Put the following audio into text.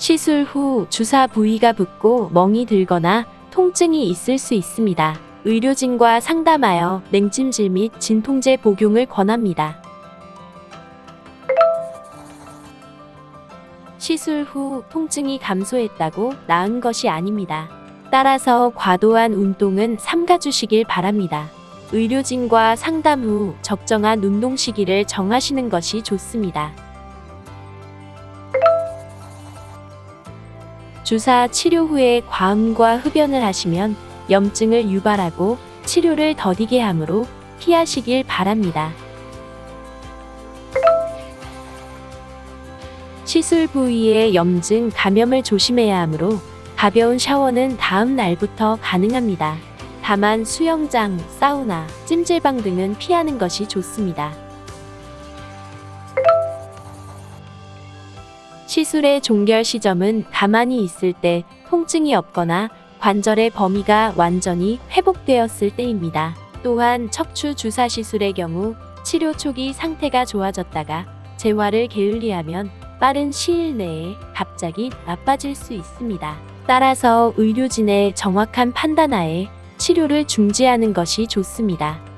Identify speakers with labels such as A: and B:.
A: 시술 후 주사 부위가 붓고 멍이 들거나 통증이 있을 수 있습니다. 의료진과 상담하여 냉찜질 및 진통제 복용을 권합니다. 시술 후 통증이 감소했다고 나은 것이 아닙니다. 따라서 과도한 운동은 삼가주시길 바랍니다. 의료진과 상담 후 적정한 운동 시기를 정하시는 것이 좋습니다. 주사 치료 후에 과음과 흡연을 하시면 염증을 유발하고 치료를 더디게 하므로 피하시길 바랍니다. 시술 부위의 염증, 감염을 조심해야 하므로 가벼운 샤워는 다음 날부터 가능합니다. 다만 수영장, 사우나, 찜질방 등은 피하는 것이 좋습니다. 시술의 종결 시점은 가만히 있을 때 통증이 없거나 관절의 범위가 완전히 회복되었을 때입니다. 또한 척추 주사 시술의 경우 치료 초기 상태가 좋아졌다가 재활을 게을리하면 빠른 시일 내에 갑자기 나빠질 수 있습니다. 따라서 의료진의 정확한 판단하에 치료를 중지하는 것이 좋습니다.